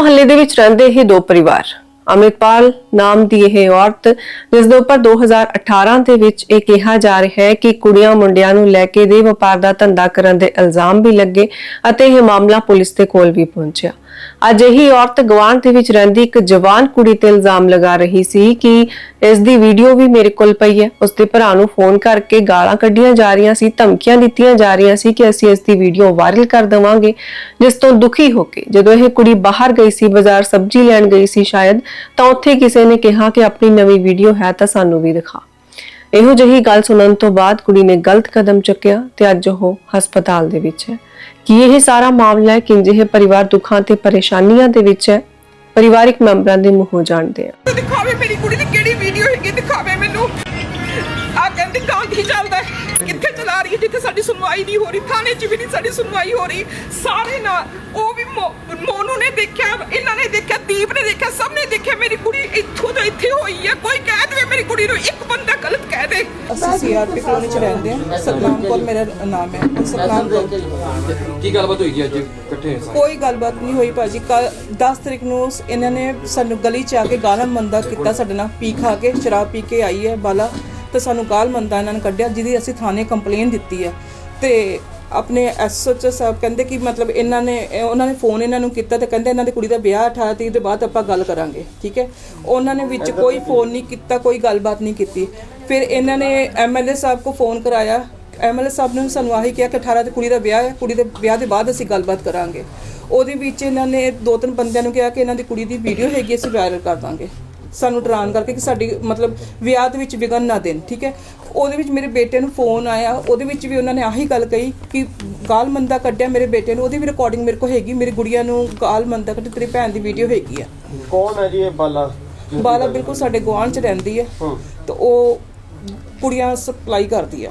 ਮੁਹੱਲੇ ਦੇ ਵਿੱਚ ਰਹਿੰਦੇ ਇਹ ਦੋ ਪਰਿਵਾਰ। ਅਮਿਤਪਾਲ ਨਾਮ ਦੀ ਇਹ ਔਰਤ, ਜਿਸ ਦੇ ਉੱਪਰ 2018 ਦੇ ਵਿੱਚ ਇਹ ਕਿਹਾ ਜਾ ਰਿਹਾ ਹੈ ਕਿ ਕੁੜੀਆਂ ਮੁੰਡਿਆਂ ਨੂੰ ਲੈ ਕੇ ਦੇ ਵਪਾਰ ਦਾ ਧੰਦਾ ਕਰਨ ਦੇ ਇਲਜ਼ਾਮ ਵੀ ਲੱਗੇ ਅਤੇ ਇਹ ਮਾਮਲਾ ਪੁਲਿਸ ਦੇ ਕੋਲ ਵੀ ਪਹੁੰਚਿਆ। ਅਜਿਹੀ ਔਰਤ ਗਵਾਂਢ ਦੇ ਵਿੱਚ ਰਹਿੰਦੀ ਇੱਕ ਜਵਾਨ ਕੁੜੀ ਤੇ ਇਲਜ਼ਾਮ ਲਗਾ ਰਹੀ ਸੀ ਕਿ ਇਸ ਦੀ ਵੀਡੀਓ ਵੀ ਮੇਰੇ ਕੋਲ ਪਈ ਹੈ। ਉਸ ਦੇ ਭਰਾ ਨੂੰ ਫੋਨ ਕਰਕੇ ਗਾਲਾਂ ਕੱਢੀਆਂ ਜਾ ਰਹੀਆਂ ਸੀ, ਧਮਕੀਆਂ ਦਿੱਤੀਆਂ ਜਾ ਰਹੀਆਂ ਸੀ ਕਿ ਅਸੀਂ ਇਸ ਦੀ ਵੀਡੀਓ ਵਾਇਰਲ ਕਰ ਦੇਵਾਂਗੇ, ਜਿਸ ਤੋਂ ਦੁਖੀ ਹੋ ਕੇ ਜਦੋਂ ਇਹ ਕੁੜੀ ਬਾਹਰ ਗਈ ਸੀ, ਬਾਜ਼ਾਰ ਸਬਜ਼ੀ ਲੈਣ ਗਈ ਸੀ ਸ਼ਾਇਦ, ਤਾਂ ਉੱਥੇ ਕਿਸੇ ਨੇ ਕਿਹਾ ਕਿ ਆਪਣੀ ਨਵੀਂ ਵੀਡੀਓ ਹੈ ਤਾਂ ਸਾਨੂੰ ਵੀ ਦਿਖਾ। ਇਹੋ ਜਿਹੀ ਗੱਲ ਸੁਣਨ ਤੋਂ ਬਾਅਦ ਕੁੜੀ ਨੇ ਗਲਤ ਕਦਮ ਚੁੱਕਿਆ ਤੇ ਅੱਜ ਉਹ ਹਸਪਤਾਲ ਦੇ ਵਿੱਚ ਹੈ। ਕੀ ਇਹ ਸਾਰਾ ਮਾਮਲਾ ਹੈ ਕਿ ਜਿਹੇ ਪਰਿਵਾਰ ਦੁੱਖਾਂ ਤੇ ਪਰੇਸ਼ਾਨੀਆਂ ਦੇ ਵਿੱਚ ਹੈ? ਪਰਿਵਾਰਿਕ ਮੈਂਬਰਾਂ ਦੇ ਮੂੰਹੋਂ ਜਾਣਦੇ ਆ ਦਿਖਾਵੇ ਮੇਰੀ ਕੁੜੀ ਦੀ ਕਿਹੜੀ ਵੀਡੀਓ ਹੈਗੀ, ਦਿਖਾਵੇ ਮੈਨੂੰ। ਆ ਕਹਿੰਦੀ ਕਾਂ ਕੀ ਚੱਲਦਾ ਕਿੱਥੇ ਚਲਾ ਰਹੀ ਹੈ ਜਿੱਥੇ ਸਾਡੀ ਸੁਣਵਾਈ ਨਹੀਂ ਹੋ ਰਹੀ, ਥਾਣੇ 'ਚ ਵੀ ਨਹੀਂ ਸਾਡੀ ਸੁਣਵਾਈ ਹੋ ਰਹੀ। ਸਾਰੇ ਨਾਲ ਉਹ ਵੀ ਦੇਖਿਆ ਇਹਨਾਂ ਨੇ ਦੇਖਿਆ ਦੀਪ ਨੇ ਦੇਖਿਆ ਸਭ ਨੇ ਦੇਖਿਆ ਮੇਰੀ ਕੁੜੀ ਇੱਥੋਂ ਤੋਂ ਇੱਥੇ ਹੋਈ ਹੈ ਕੋਈ ਕਹਿ ਦੇਵੇ ਮੇਰੀ ਕੁੜੀ ਨੂੰ ਇੱਕ ਬੰਦਾ ਗਲਤ ਕਹਿ ਦੇ। ਅਸੀਂ ਸੀਆਰਪੀ ਕਲੋਨੀ ਚ ਰਹਿੰਦੇ ਹਾਂ। ਸਤਨਾਮ ਕੌਰ ਮੇਰਾ ਨਾਮ ਹੈ। ਸਤਨਾਮ ਕੌਰ ਕੀ ਗੱਲਬਾਤ ਹੋਈ ਜੀ ਅੱਜ ਇਕੱਠੇ ਕੋਈ ਗੱਲਬਾਤ ਨਹੀਂ ਹੋਈ ਭਾਜੀ। ਕੱਲ 10 ਤਰੀਕ ਨੂੰ ਇਹਨਾਂ ਨੇ ਸਾਨੂੰ ਗਲੀ ਚ ਆ ਕੇ ਗਾਲਾਂ ਮੰਦਾ ਕੀਤਾ ਸਾਡੇ ਨਾਲ। ਪੀ ਖਾ ਕੇ ਸ਼ਰਾਬ ਪੀ ਕੇ ਆਈ ਹੈ ਬਾਲਾ। ਤੇ ਸਾਨੂੰ ਗਾਲ ਮੰਦਾ ਇਹਨਾਂ ਨੇ ਕੱਢਿਆ ਜਿਹਦੀ ਅਸੀਂ ਥਾਣੇ ਕੰਪਲੇਨ ਦਿੱਤੀ ਹੈ। ਤੇ ਆਪਣੇ ਐਸਓਚ ਸਾਹਿਬ ਕਹਿੰਦੇ ਕਿ ਮਤਲਬ ਇਹਨਾਂ ਨੇ, ਇਹ- ਉਹਨਾਂ ਨੇ ਫੋਨ ਇਹਨਾਂ ਨੂੰ ਕੀਤਾ ਤੇ ਕਹਿੰਦੇ ਇਹਨਾਂ ਦੀ ਕੁੜੀ ਦਾ ਵਿਆਹ 18 ਤਰੀਕ ਦੇ ਬਾਅਦ ਆਪਾਂ ਗੱਲ ਕਰਾਂਗੇ, ਠੀਕ ਹੈ? ਉਹਨਾਂ ਨੇ ਵਿੱਚ ਕੋਈ ਫੋਨ ਨਹੀਂ ਕੀਤਾ, ਕੋਈ ਗੱਲਬਾਤ ਨਹੀਂ ਕੀਤੀ। ਫਿਰ ਇਹਨਾਂ ਨੇ ਐਮਐਲਏ ਸਾਹਿਬ ਕੋ ਫੋਨ ਕਰਾਇਆ। ਐਮਐਲਏ ਸਾਹਿਬ ਨੇ ਸਾਨੂੰ ਆਹੀ ਕਿਹਾ ਕਿ 18 ਤੇ ਕੁੜੀ ਦਾ ਵਿਆਹ ਹੈ, ਕੁੜੀ ਦੇ ਵਿਆਹ ਦੇ ਬਾਅਦ ਅਸੀਂ ਗੱਲਬਾਤ ਕਰਾਂਗੇ। ਉਹਦੇ ਵਿੱਚ ਇਹਨਾਂ ਨੇ ਦੋ ਤਿੰਨ ਬੰਦਿਆਂ ਨੂੰ ਕਿਹਾ ਕਿ ਇਹਨਾਂ ਦੀ ਕੁੜੀ ਦੀ ਵੀਡੀਓ ਹੈਗੀ ਅਸੀਂ ਵਾਇਰਲ ਕਰ ਦਾਂਗੇ। ਸਾਨੂੰ ਡਰਾਨ ਕਰਕੇ ਕਿ ਸਾਡੀ ਮਤਲਬ ਵਿਆਹ ਦੇ ਵਿੱਚ ਵਿਗਨ ਨਾ ਦੇਣ ਠੀਕ ਹੈ? ਉਹਦੇ ਵਿੱਚ ਮੇਰੇ ਬੇਟੇ ਨੂੰ ਫੋਨ ਆਇਆ ਉਹਦੇ ਵਿੱਚ ਵੀ ਉਹਨਾਂ ਨੇ ਆਹੀ ਗੱਲ ਕਹੀ ਕਿ ਗਾਲ ਮੰਦਾ ਕੱਢਿਆ ਮੇਰੇ ਬੇਟੇ ਨੂੰ ਉਹਦੀ ਵੀ ਰਿਕਾਰਡਿੰਗ ਮੇਰੇ ਕੋਲ ਹੈਗੀ ਮੇਰੀ ਗੁੜੀਆ ਨੂੰ ਗਾਲ ਮੰਦਾ ਕੱਢ ਤੇਰੀ ਭੈਣ ਦੀ ਵੀਡੀਓ ਹੈਗੀ ਆ। ਕੌਣ ਹੈ ਜੀ ਇਹ ਬਾਲਾ? ਬਾਲਾ ਬਿਲਕੁਲ ਸਾਡੇ ਗੁਆਂਢ ਚ ਰਹਿੰਦੀ ਹੈ। ਤੇ ਉਹ ਕੁੜੀਆਂ ਸਪਲਾਈ ਕਰਦੀ ਆ।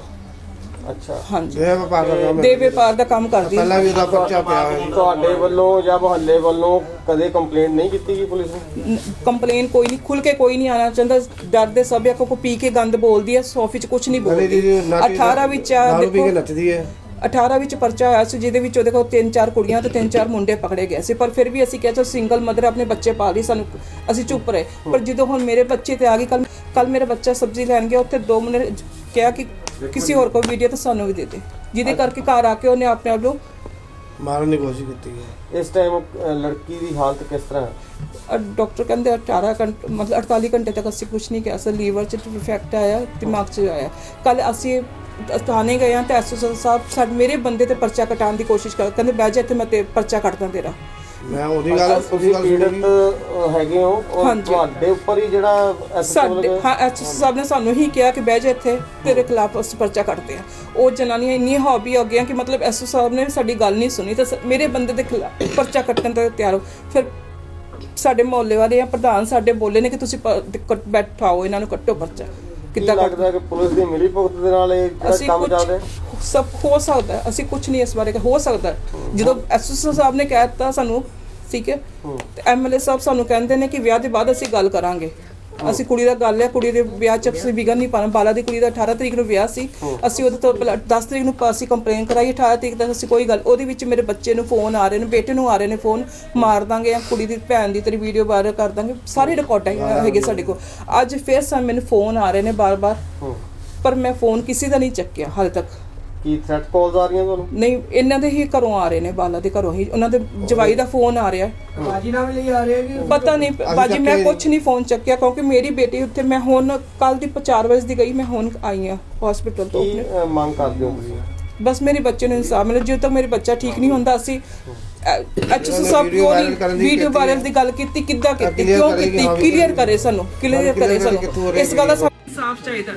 ਅੱਛਾ। ਹਾਂਜੀ। ਇਹ ਵਪਾਰ ਦਾ ਕੰਮ। ਦੇ ਵਪਾਰ ਦਾ ਕੰਮ ਕਰਦੀ ਆ ਪਹਿਲਾਂ ਵੀ ਉਹਦਾ ਪਰਚਾ ਪਿਆ ਹੋਇਆ ਜੀ ਤੁਹਾਡੇ ਵੱਲੋਂ ਜਾਂ ਮੁਹੱਲੇ ਵੱਲੋਂ ਕਦੇ ਕੰਪਲੇਂਟ ਨਹੀਂ ਕੀਤੀ ਗਈ ਪੁਲਿਸ ਨੂੰ? ਕੰਪਲੇਨ ਕੋਈ ਨਹੀਂ ਖੁੱਲ ਕੇ ਕੋਈ ਨਹੀਂ ਆਣਾ ਚਾਹੁੰਦਾ। ਡਰਦੇ ਸਭ ਆ ਕੋ ਪੀ ਕੇ ਗੰਦ ਬੋਲਦੀ ਹੈ ਸੌਫੀ ਚ ਕੁਝ ਨਹੀਂ ਗਲੀ ਦੀ ਬੋਲਦੀ ਨਾਟੀ 18 ਵਿੱਚ ਆ ਦਾਰੂ ਪੀ ਕੇ ਦੇਖੋ। ਨੱਚਦੀ ਹੈ। 18 ਵਿੱਚ ਪਰਚਾ ਆਇਆ ਸੀ ਜਿਹਦੇ ਵਿੱਚ ਉਹਦੇ ਕੋਲ ਤਿੰਨ ਚਾਰ ਕੁੜੀਆਂ ਤੇ ਤਿੰਨ ਚਾਰ ਮੁੰਡੇ ਪਕੜੇ ਗਏ ਸੀ। ਪਰ ਫਿਰ ਵੀ ਅਸੀਂ ਕਿਹਾ ਚਲ ਸਿੰਗਲ ਮਦਰ ਆਪਣੇ ਬੱਚੇ ਪਾਲ ਲਈ ਸਾਨੂੰ ਅਸੀਂ ਚੁੱਪ ਰਹੇ। ਪਰ ਜਦੋਂ ਹੁਣ ਮੇਰੇ ਬੱਚੇ ਤੇ ਆ ਗਈ ਕੱਲ ਕੱਲ ਮੇਰਾ ਬੱਚਾ ਸਬਜ਼ੀ ਲੈਣ ਗਿਆ ਉੱਥੇ ਦੋ ਮੁੰਡੇ ਨੇ ਕਿਹਾ ਕਿ ਕਿਸੇ ਹੋਰ ਕੋਲ ਵੀਡੀਓ ਤਾਂ ਸਾਨੂੰ ਵੀ ਦੇ ਦੇ। ਜਿਹਦੇ ਕਰਕੇ ਘਰ ਆ ਕੇ ਉਹਨੇ ਆਪਣੇ ਆਪ ਨੂੰ ਮਾਰਨ ਦੀ ਕੋਸ਼ਿਸ਼ ਕੀਤੀ ਹੈ। ਇਸ ਟਾਈਮ ਲੜਕੀ ਦੀ ਹਾਲਤ ਕਿਸ ਤਰ੍ਹਾਂ ਹੈ? ਅ, ਡਾਕਟਰ ਕਹਿੰਦੇ 18 ਘੰਟੇ ਮਤਲਬ 48 ਘੰਟੇ ਤੱਕ ਅਸੀਂ ਕੁਝ ਨਹੀਂ ਕਿਹਾ। ਸਰ ਲੀਵਰ 'ਚ ਇਫੈਕਟ ਆਇਆ ਦਿਮਾਗ 'ਚ ਆਇਆ। ਕੱਲ ਅਸੀਂ ਥਾਣੇ ਗਏ ਹਾਂ ਤੇ ਐਸਓ ਸਾਹਿਬ ਸਾਡੇ ਮੇਰੇ ਬੰਦੇ ਤੇ ਪਰਚਾ ਕਟਾਉਣ ਦੀ ਕੋਸ਼ਿਸ਼ ਕਰ ਕਹਿੰਦੇ ਬਹਿ ਜਾ ਇੱਥੇ ਮੈਂ ਤੇ ਪਰਚਾ ਕੱਟਦਾ ਤੇਰਾ। ਮੈਂ ਉਹਦੀ ਗੱਲ ਉਹਦੀ ਤੁਸੀਂ ਗੱਲ ਪੀੜਤ ਹੈਗੇ ਹੋ ਔਰ ਹਾਂਜੀ। ਤੁਹਾਡੇ ਉੱਪਰ ਹੀ ਜਿਹੜਾ ਐਸਐਸਓ ਸਾਡੇ ਵੱਲੋਂ ਹਾਂ ਐਸਓ ਸਾਹਿਬ ਨੇ ਸਾਨੂੰ ਹੀ ਕਿਹਾ ਕਿ ਬਹਿ ਜਾ ਇੱਥੇ ਤੇਰੇ ਖਿਲਾਫ ਅਸੀਂ ਪਰਚਾ ਕੱਟਦੇ ਆ ਉਹ ਜਨਾਨੀਆਂ ਇੰਨੀਆਂ ਹੌਬੀ ਹੋ ਗਈਆਂ ਕਿ ਮਤਲਬ ਐਸਓ ਸਾਹਿਬ ਨੇ ਸਾਡੀ ਗੱਲ ਨਹੀਂ ਸੁਣੀ ਤਾਂ ਸ- ਮੇਰੇ ਬੰਦੇ ਦੇ ਖਿਲਾਫ ਪਰਚਾ ਕੱਟਣ ਤੇ ਤਿਆਰ ਹੋ। ਫਿਰ ਸਾਡੇ ਮੁਹੱਲੇ ਵਾਲੇ ਆ ਪ੍ਰਧਾਨ ਸਾਡੇ ਬੋਲੇ ਨੇ ਕਿ ਤੁਸੀਂ ਪ- ਕੱਟ- ਬੈਠਾਓ ਇਹਨਾਂ ਨੂੰ ਕੱਟੋ ਪਰਚਾ। ਕਿੱਦਾਂ ਲੱਗਦਾ ਹੈ ਕਿ ਪੁਲਿਸ ਦੀ ਮਿਲੀ ਭੁਗਤ ਦੇ ਨਾਲ ਇਹ ਜਿਹੜਾ ਕੰਮ ਕੁਝ ਚੱਲ ਰਿਹਾ ਸਭ ਹੋ ਸਕਦਾ ਹੈ, ਅਸੀਂ ਕੁਝ ਨਹੀਂ ਇਸ ਬਾਰੇ ਹੋ ਸਕਦਾ ਹੈ। ਜਦੋਂ ਐਸਐਸਓ ਸਾਹਿਬ ਨੇ ਕਹਿ ਦਿੱਤਾ ਸਾਨੂੰ ਠੀਕ ਹੈ? ਤੇ ਐਮਐਲਏ ਸਾਹਿਬ ਸਾਨੂੰ ਕਹਿੰਦੇ ਨੇ ਕਿ ਵਿਆਹ ਦੇ ਬਾਅਦ ਅਸੀਂ ਗੱਲ ਕਰਾਂਗੇ। ਅਸੀਂ ਕੁੜੀ ਦਾ ਗੱਲ ਹੈ ਕੁੜੀ ਦੇ ਵਿਆਹ ਚ ਅਸੀਂ ਵਿਗਨ ਨਹੀਂ ਪਾਣਾ ਬਾਲਾ ਦੀ ਕੁੜੀ ਦਾ 18 ਤਰੀਕ ਨੂੰ ਵਿਆਹ ਸੀ। ਅਸੀਂ ਉਹਦੇ ਤੋਂ ਪਹਿਲਾਂ 10 ਤਰੀਕ ਨੂੰ ਅਸੀਂ ਕੰਪਲੇਨ ਕਰਾਈ 18 ਤਰੀਕ ਤੱਕ ਅਸੀਂ ਕੋਈ ਗੱਲ ਉਹਦੇ ਵਿੱਚ ਮੇਰੇ ਬੱਚੇ ਨੂੰ ਫੋਨ ਆ ਰਹੇ ਨੇ ਬੇਟੇ ਨੂੰ ਆ ਰਹੇ ਨੇ ਫੋਨ ਮਾਰ ਦਾਂਗੇ ਜਾਂ ਕੁੜੀ ਦੀ ਭੈਣ ਦੀ ਤੇਰੀ ਵੀਡੀਓ ਵਾਇਰਲ ਕਰ ਦਾਂਗੇ। ਸਾਰੀ ਰਿਕਾਰਡਿੰਗ ਹੈਗੇ ਸਾਡੇ ਕੋਲ। ਅੱਜ ਫੇਰ ਸਾਨੂੰ ਮੈਨੂੰ ਫੋਨ ਆ ਰਹੇ ਨੇ ਬਾਰ-ਬਾਰ। ਪਰ ਮੈਂ ਫੋਨ ਕਿਸੇ ਦਾ ਨਹੀਂ ਚੱਕਿਆ ਹਾਲੇ ਤੱਕ। ਕੀ ਥ੍ਰੈਟ ਕਾਲਸ ਆ ਰਹੀਆਂ ਤੁਹਾਨੂੰ? ਨਹੀਂ ਇਹਨਾਂ ਦੇ ਹੀ ਘਰੋਂ ਆ ਰਹੇ ਨੇ ਬਾਲਾ ਦੇ ਘਰੋਂ ਹੀ। ਉਹਨਾਂ ਦੇ ਜਵਾਈ ਦਾ ਫੋਨ ਆ ਰਿਹਾ। ਬਾਜੀ ਨਾਲ ਲਈ ਆ ਰਹੇ ਕਿ ਪਤਾ ਨਹੀਂ ਬਾਜੀ ਮੈਂ ਕੁਝ ਨਹੀਂ ਫੋਨ ਚੱਕਿਆ ਕਿਉਂਕਿ ਮੇਰੀ ਬੇਟੀ ਉੱਥੇ ਮੈਂ ਹੁਣ ਕੱਲ ਦੀ 4 ਵਜੇ ਦੀ ਗਈ ਮੈਂ ਹੁਣ ਆਈ ਆ ਹਸਪੀਟਲ ਤੋਂ ਆਪਣੇ। ਮੰਗ ਕਰਦੇ ਹੋ ਤੁਸੀਂ? ਬਸ ਮੇਰੇ ਬੱਚੇ ਨੂੰ ਇਨਸਾਫ ਮਿਲੇ ਜਦੋਂ ਤੱਕ ਮੇਰੇ ਬੱਚਾ ਠੀਕ ਨਹੀਂ ਹੁੰਦਾ ਅਸੀਂ ਐਚਐਸ ਸਭ ਦੀ ਵੀਡੀਓ ਵਾਇਰਲ। ਦੀ ਗੱਲ ਕੀਤੀ ਕਿੱਦਾਂ ਕੀਤੀ ਕਿਉਂ ਕੀਤੀ? ਕਲੀਅਰ ਕਰੇ ਸਾਨੂੰ ਕਲੀਅਰ ਕਰੇ ਸਾਨੂੰ। ਇਸ ਗੱਲ ਦਾ ਇਨਸਾਫ ਚਾਹੀਦਾ।